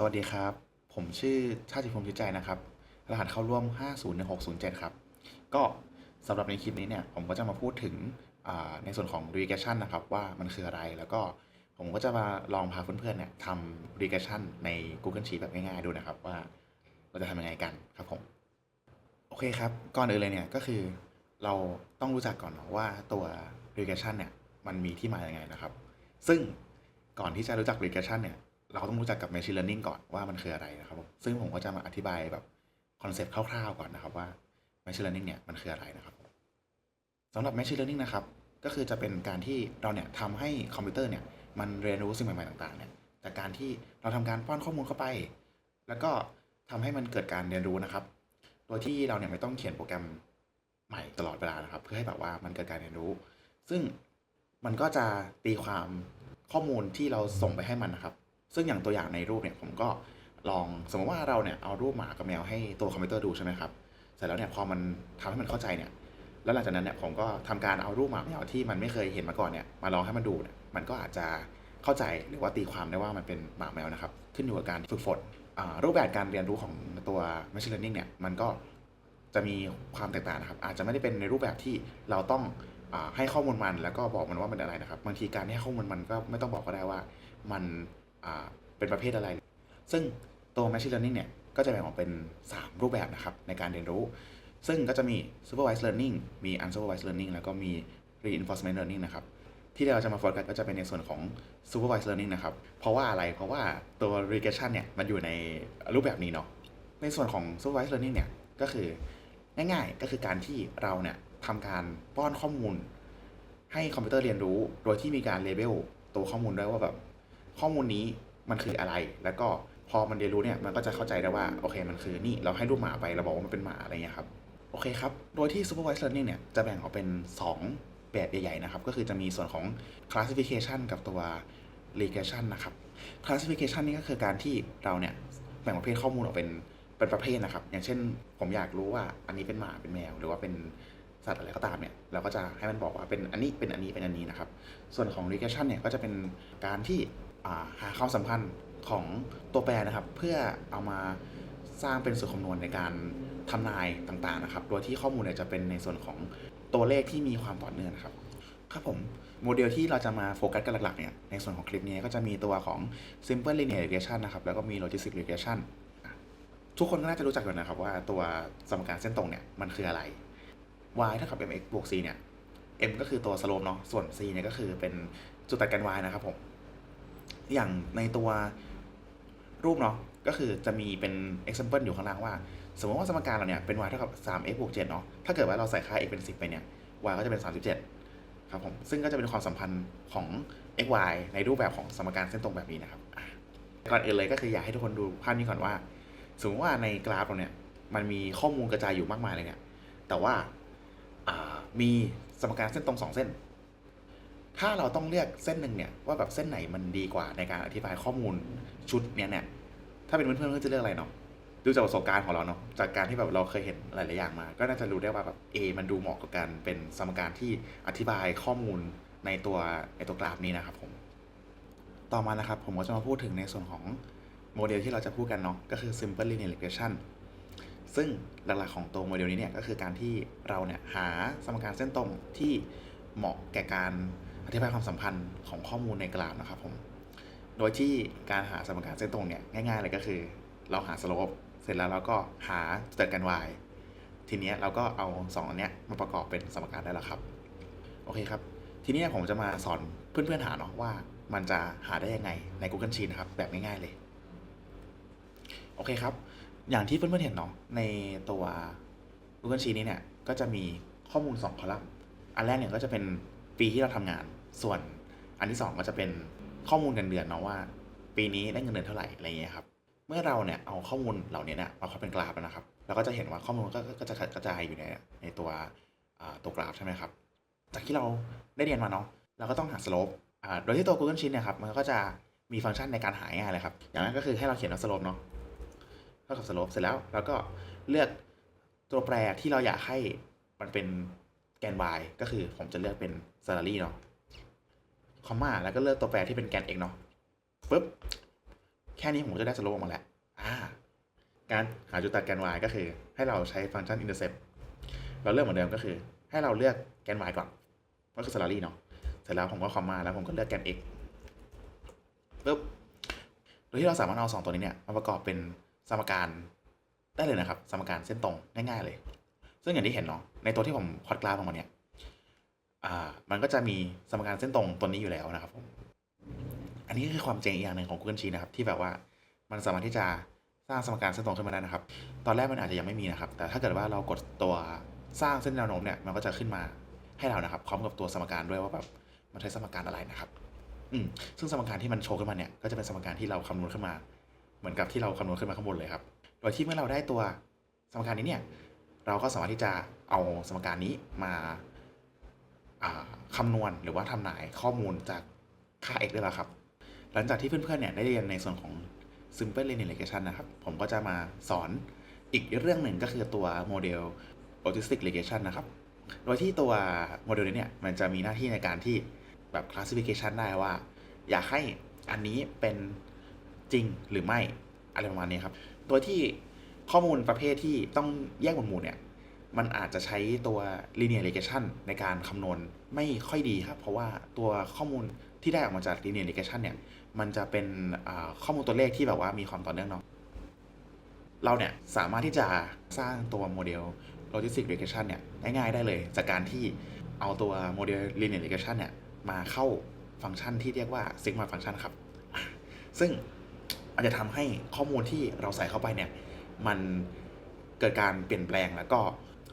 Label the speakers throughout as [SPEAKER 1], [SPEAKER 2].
[SPEAKER 1] สวัสดีครับ ผมชื่อชาติพงษ์จิตใจนะครับ รหัสเข้าร่วม 501607 ครับ ก็สำหรับในคลิปนี้เนี่ย ผมก็จะมาพูดถึงในส่วนของ regression นะครับ ว่ามันคืออะไร แล้วก็ผมก็จะมาลองพาเพื่อนๆเนี่ยทำ regression ใน Google Sheet แบบง่ายๆดูนะครับ ว่าเราจะทำยังไงกันครับผม โอเคครับ ก่อนอื่นเลยเนี่ยก็คือเราต้องรู้จักก่อนเนาะว่าตัว regression เนี่ยมันมีที่มาอย่างไงนะครับ ซึ่งก่อนที่จะรู้จัก regression เนี่ย เราต้องรู้จักกับ machine learning ก่อนว่ามันคืออะไรนะครับ ซึ่งผมก็จะมาอธิบายแบบคอนเซปต์คร่าวๆก่อนนะครับว่า machine learning เนี่ยมันคืออะไรนะครับสำหรับ machine learning นะครับ ก็คือจะเป็นการที่เราเนี่ยทำให้คอมพิวเตอร์เนี่ยมันเรียนรู้สิ่งใหม่ๆต่างๆเนี่ยจากการที่เราทำการป้อนข้อมูลเข้าไป แล้วก็ทำให้มันเกิดการเรียนรู้นะครับ โดยที่เราเนี่ยไม่ต้องเขียนโปรแกรมใหม่ตลอดเวลานะครับ เพื่อให้แบบว่ามันเกิดการเรียนรู้ ซึ่งมันก็จะตีความข้อมูลที่เราส่งไปให้มันนะครับ ซึ่งอย่างตัวอย่างในรูปเนี่ยผมก็ลองสมมติว่าเราเนี่ยเอารูปหมากับแมวให้ตัวคอมพิวเตอร์ดูใช่ไหมครับเสร็จแล้วเนี่ยพอมันทำให้มันเข้าใจเนี่ยแล้วหลังจากนั้นเนี่ยผมก็ทำการเอารูปหมาแมวที่มันไม่เคยเห็นมาก่อนเนี่ยมาลองให้มันดูเนี่ยมันก็อาจจะเข้าใจหรือว่าตีความได้ว่ามันเป็นหมาแมวนะครับขึ้นอยู่กับการฝึกฝนรูปแบบการเรียนรู้ของตัว machine learning เนี่ยมันก็จะมีความแตกต่างนะครับอาจจะไม่ได้เป็นในรูปแบบที่เราต้องอให้ข้อมูลมันแล้วก็บอกมันว่ามันอะไรนะครับบางทีการให้ข้อมูลมันก็ไม่ต้องบอกก็ได้ว่า มัน เป็นประเภทอะไร ซึ่งตัว Machine Learning เนี่ย ก็จะแบ่งออกเป็น 3 รูปแบบนะครับ ในการเรียนรู้ ซึ่งก็จะมี Supervised Learning มี Unsupervised Learning แล้วก็มี Reinforcement Learning นะครับ ที่เราจะมาโฟกัสก็จะเป็นในส่วนของ Supervised Learning นะครับ เพราะว่าอะไร เพราะว่าตัว Regression เนี่ย มันอยู่ในรูปแบบนี้เนาะ ในส่วนของ Supervised Learning เนี่ย ก็คือง่ายๆ ก็คือการที่เราเนี่ยทำการป้อนข้อมูล ให้คอมพิวเตอร์เรียนรู้ โดยที่มีการเลเบลตัวข้อมูลด้วยว่าแบบ ข้อมูลนี้มันคืออะไร แล้วก็พอมันเรียนรู้เนี่ยมันก็จะเข้าใจได้ว่าโอเคมันคือนี่เราให้รูปหมาไปเราบอกว่ามันเป็นหมาอะไรเงี้ยครับโอเคครับ โดยที่ supervised learning เนี่ยจะแบ่งออกเป็น 2 แบบใหญ่ๆนะครับ ก็คือจะมีส่วนของ classification กับตัว regression นะครับ classification นี่ก็คือการที่เราเนี่ยแบ่งประเภทข้อมูลออกเป็นเป็นประเภทนะครับ อย่างเช่น ผมอยากรู้ว่าอันนี้เป็นหมาเป็นแมว หรือว่าเป็นสัตว์อะไรก็ตามเนี่ยเราก็จะให้มันบอกว่าเป็นอันนี้เป็นอันนี้เป็นอันนี้นะครับ ส่วนของ regression เนี่ยก็จะเป็นการที่ หาความสัมพันธ์ของตัวแปรนะครับ เพื่อเอามาสร้างเป็นสูตรคำนวณในการทำนายต่างๆนะครับ โดยที่ข้อมูลจะเป็นในส่วนของตัวเลขที่มีความต่อเนื่องนะครับ ครับผม โมเดลที่เราจะมาโฟกัสกันหลักๆเนี่ย ในส่วนของคลิปนี้ก็จะมีตัวของ simple linear regression นะครับ แล้วก็มี logistic regression ทุกคนก็น่าจะรู้จักอยู่นะครับว่าตัวสมการเส้นตรงเนี่ยมันคืออะไร y เท่ากับ mx บวก c เนี่ย m ก็คือตัว slope เนาะ ส่วน c เนี่ยก็คือเป็นจุดตัดกัน y นะครับผม อย่างในตัวรูปเนาะก็คือจะมีเป็น example อยู่ข้างล่างว่า สมมติว่าสมการเราเนี่ยเป็น y เท่ากับ 3x บวก7เนาะถ้าเกิดว่าเราใส่ค่า x เป็น 10 ไปเนี่ย y ก็จะเป็น 37 ครับผม ซึ่งก็จะเป็นความสัมพันธ์ของ x y ในรูปแบบของสมการเส้นตรงแบบนี้นะครับก่อนอื่นเลยก็คืออยากให้ทุกคนดูภาพนี้ก่อนว่า สมมติว่าในกราฟเราเนี่ยมันมีข้อมูลกระจายอยู่มากมายเลยเนี่ย แต่ว่าอ่ามีสมการเส้นตรงสองเส้น ถ้าเราต้องเลือกเส้นหนึ่งเนี่ยว่าแบบเส้นไหนมันดีกว่าในการอธิบายข้อมูลชุดเนี้ยเนี่ยถ้าเป็นเพื่อนเพื่อนจะเลือกอะไรเนาะดูจากประสบการณ์ของเราเนาะจากการที่แบบเราเคยเห็นหลาย ๆ อย่างมา ก็น่าจะรู้ได้ว่าแบบ A มันดูเหมาะกับการเป็นสมการที่อธิบายข้อมูลในตัวในตัวกราฟนี้นะครับผมต่อมานะครับผมก็จะมาพูดถึงในส่วนของโมเดลที่เราจะพูดกันเนาะก็คือ simple linear regression ซึ่งหลัก ๆ ของตัวโมเดลนี้เนี่ยก็คือการที่เราเนี่ยหาสมการเส้นตรงที่เหมาะแก่การ อธิบายความสัมพันธ์ของข้อมูลในกราฟนะครับผม โดยที่การหาสมการเส้นตรงเนี่ยง่ายๆเลยก็คือ เราหาสโลปเสร็จแล้วเราก็หาจุดตัดกัน y ทีนี้เราก็เอาสองอันเนี้ยมาประกอบเป็นสมการได้แล้วครับ โอเคครับ ทีนี้ผมจะมาสอนเพื่อนๆหาเนาะว่ามันจะหาได้ยังไงใน Google Sheet นะครับ แบบง่ายๆเลย โอเคครับ อย่างที่เพื่อนๆเห็นเนาะในตัว Google Sheet นี้เนี่ยก็จะมีข้อมูล 2 คอลัมน์ อันแรกเนี่ยก็จะเป็นปีที่เราทำงาน ส่วนอันที่ 2 ก็จะเป็นข้อมูลเงินเดือนเนาะว่า ปีนี้ได้เงินเดือนเท่าไหร่อะไรเงี้ยครับเมื่อเราเนี่ยเอาข้อมูลเหล่านี้เนี่ยมาเข้าเป็นกราฟนะครับเราก็จะเห็นว่าข้อมูลก็ก็จะกระจายอยู่ในในตัวตัวกราฟใช่ไหมครับจากที่เราได้เรียนมาเนาะเราก็ต้องหา slope อ่าโดยที่ตัว Google Sheet เนี่ยครับมันก็จะมีฟังก์ชันในการหาง่ายเลยครับ อย่างนั้นก็คือให้เราเขียนว่า slope เนาะเท่ากับ slope เสร็จแล้วเราก็เลือกตัวแปรที่เราอยากให้มันเป็นแกน y ก็คือผมจะเลือกเป็น salary เนาะ คอมมาแล้วก็เลือกตัวแปรที่เป็นแกน x เนาะปึ๊บแค่นี้ผมก็จะได้สโลปออกมาแล้วอ่าการหาจุดตัดแกน y ก็คือ ให้เราใช้ฟังก์ชัน intercept เราเลือกเหมือนเดิมก็คือ ให้เราเลือกแกน y ก่อนก็คือ salary เนาะเสร็จแล้วผมก็คอมมาแล้วผมก็เลือกแกน x ปุ๊บโดยที่เราสามารถเอาสองตัวนี้เนี่ยมาประกอบเป็นสมการได้เลยนะครับ สมการเส้นตรงง่ายๆเลย ซึ่งอย่างที่เห็นเนาะในตัวที่ผมพอดกราฟออกมาเนี่ย อ่ามันก็จะมีสมการเส้นตรงตัวนี้อยู่แล้วนะครับผมอันนี้ก็คือความเจ๋งอีกอย่างหนึ่งของ Google Sheet นะครับ ที่แบบว่ามันสามารถที่จะสร้างสมการเส้นตรงขึ้นมาได้นะครับ ตอนแรกมันอาจจะยังไม่มีนะครับ แต่ถ้าเกิดว่าเรากดตัวสร้างเส้นแนวโน้มเนี่ยมันก็จะขึ้นมาให้เรานะครับพร้อมกับตัวสมการด้วยว่าแบบมันใช้สมการอะไรนะครับอืมซึ่งสมการที่มันโชว์ขึ้นมาเนี่ยก็จะเป็นสมการที่เราคำนวณขึ้นมา เหมือนกับที่เราคำนวณขึ้นมาข้างบนเลยครับ โดยที่เมื่อเราได้ตัวสมการนี้เนี่ยเราก็สามารถที่จะเอาสมการนี้มา คำนวณหรือว่าทำนายข้อมูลจากค่า x ได้แล้วครับ หลังจากที่เพื่อนๆเนี่ยได้เรียนในส่วนของ simple linear regression นะครับ ผมก็จะมาสอนอีกเรื่องหนึ่งก็คือตัวโมเดล logistic regression นะครับ โดยที่ตัวโมเดลนี้เนี่ยมันจะมีหน้าที่ในการที่แบบ classification ได้ว่า อยากให้อันนี้เป็นจริงหรือไม่อะไรประมาณนี้ครับ โดยที่ข้อมูลประเภทที่ต้องแยกหมวดหมู่เนี่ย มันอาจจะใช้ตัว linear regression ในการคำนวณไม่ค่อยดีครับ เพราะว่าตัวข้อมูลที่ได้ออกมาจาก linear regression เนี่ย มันจะเป็นข้อมูลตัวเลขที่แบบว่ามีความต่อเนื่องเนาะเราเนี่ยสามารถที่จะสร้างตัวโมเดล logistic regression เนี่ยง่ายๆได้เลย จากการที่เอาตัวโมเดล linear regression เนี่ยมาเข้าฟังก์ชันที่เรียกว่า sigma function ครับ ซึ่งมันจะทำให้ข้อมูลที่เราใส่เข้าไปเนี่ยมันเกิดการเปลี่ยนแปลงแล้วก็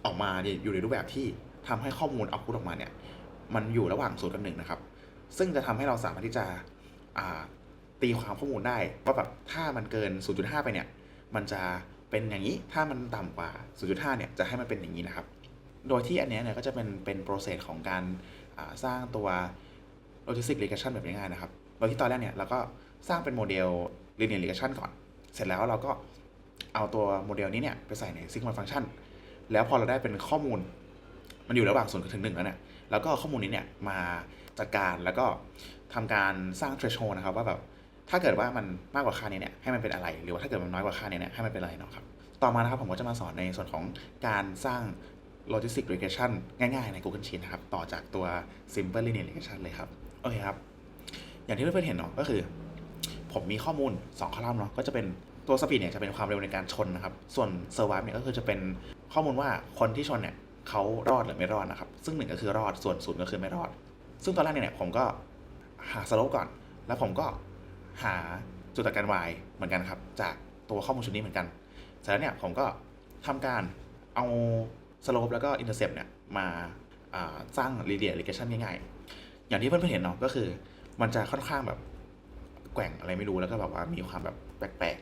[SPEAKER 1] ออกมาอยู่ในรูปแบบที่ทำให้ข้อมูลเอาพุตออกมาเนี่ยมันอยู่ระหว่างศูนย์กับหนึ่งนะครับ ซึ่งจะทำให้เราสามารถที่จะตีความข้อมูลได้ว่าแบบถ้ามันเกิน 0.5 ไปเนี่ยมันจะเป็นอย่างนี้ถ้ามันต่ำกว่า 0.5 เนี่ยจะให้มันเป็นอย่างนี้นะครับ โดยที่อันนี้เนี่ยก็จะเป็นเป็นโปรเซสของการสร้างตัว logistic regression แบบง่ายๆนะครับ โดยที่ตอนแรกเนี่ยเราก็สร้างเป็นโมเดล linear regression ก่อน เสร็จแล้วเราก็เอาตัวโมเดลนี้เนี่ยไปใส่ใน sigma function แล้วพอเราได้เป็นข้อมูล มันอยู่ระหว่างศูนย์ถึงหนึ่งแล้วเนี่ยแล้วก็เอาข้อมูลนี้เนี่ยมาจัดการแล้วก็ทำการสร้าง threshold นะครับว่าแบบถ้าเกิดว่ามันมากกว่าค่านี้เนี่ยให้มันเป็นอะไร หรือว่าถ้าเกิดมันน้อยกว่าค่านี้เนี่ยให้มันเป็นอะไรเนาะครับต่อมานะครับผมก็จะมาสอนในส่วนของการสร้าง logistic regression ง่ายๆ ใน Google Sheet นะครับ ต่อจากตัว simple linear regression เลยครับ โอเคครับ อย่างที่เพื่อนๆเห็นเนาะก็คือ ผมมีข้อมูล 2 คอลัมน์เนาะก็จะเป็นตัว speed เนี่ยจะเป็นความเร็วในการชนนะครับ ส่วน survive เนี่ยก็คือจะเป็น ข้อมูลว่าคนที่ชนเนี่ยเขารอดหรือไม่รอดนะครับ ซึ่งหนึ่งก็คือรอดส่วนศูนย์ก็คือไม่รอด ซึ่งตอนแรกเนี่ยผมก็หาสโลปก่อน แล้วผมก็หาจุดตัดการ y เหมือนกันครับ จากตัวข้อมูลชุดนี้เหมือนกันเสร็จแล้วเนี่ยผมก็ทำการเอาสโลปแล้วก็อินเตอร์เซปเนี่ยมาสร้าง linear regression ง่ายๆ อย่างที่เพื่อนๆเห็นเนาะก็คือ มันจะค่อนข้างแบบแกว่งอะไรไม่รู้แล้วก็แบบว่ามีความแบบแปลก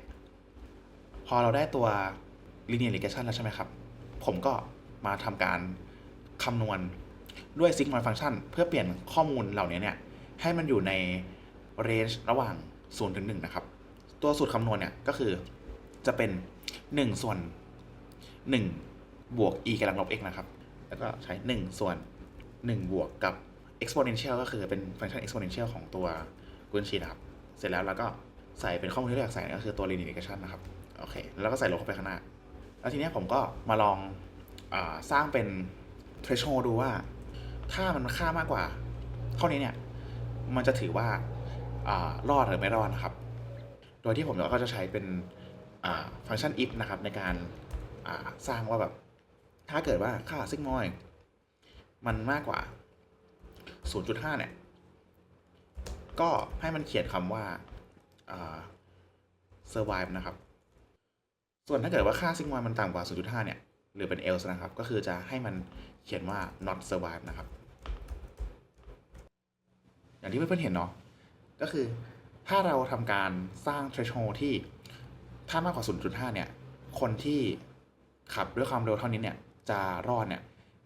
[SPEAKER 1] ๆ พอเราได้ตัว linear regression แล้วใช่ไหมครับ ผมก็มาทำการคำนวณด้วย sigma function เพื่อเปลี่ยนข้อมูลเหล่านี้เนี่ยให้มันอยู่ใน range ระหว่าง 0 ถึง 1 นะครับ ตัวสูตรคำนวณเนี่ยก็คือจะเป็น 1 ส่วน 1 บวก e กำลังลบ x นะครับ แล้วก็ใช้ 1 ส่วน 1 บวกกับ exponential ก็คือเป็นฟังก์ชัน exponential ของตัว Google Sheet นะครับ เสร็จแล้วเราก็ใส่เป็นข้อมูลที่เราอยากใส่ก็คือตัว linear regression นะครับ โอเค แล้วก็ใส่ลบเข้าไปข้างหน้า แล้วทีนี้ผมก็มาลองอสร้างเป็น threshold ดูว่า ถ้ามันค่ามากกว่า เท่านี้เนี่ย มันจะถือว่าอรอดหรือไม่รอดนะครับ โดยที่ผมก็จะใช้เป็นฟังก์ชัน if นะครับ ในการสร้างว่าแบบ ถ้าเกิดว่าค่าซิกมอยมันมากกว่า 0.5 เนี่ย ก็ให้มันเขียนคำว่า survive นะครับ ส่วนถ้าเกิดว่าค่าซิกมอยมันต่ำกว่า 0.5 เนี่ย หรือเป็น else นะครับ ก็คือจะให้มันเขียนว่า not survive นะครับ อย่างที่เพื่อนๆเห็นเนาะ ก็คือถ้าเราทำการสร้าง threshold ที่ถ้ามากกว่า 0.5 เนี่ย คนที่ขับด้วยความเร็วเท่านี้เนี่ย จะรอดเนี่ย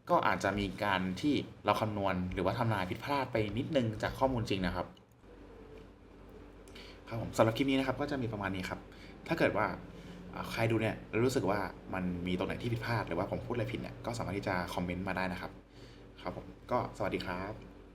[SPEAKER 1] ก็อาจจะมีการที่เราคำนวณหรือว่าทำนายผิดพลาดไปนิดนึงจากข้อมูลจริงนะครับครับผมสำหรับคลิปนี้นะครับก็จะมีประมาณนี้ครับ ถ้าเกิดว่า ใครดูเนี่ยแล้วรู้สึกว่ามันมีตรงไหนที่ผิดพลาดหรือว่าผมพูดอะไรผิดเนี่ยก็สามารถที่จะคอมเมนต์มาได้นะครับ ครับผมก็สวัสดีครับ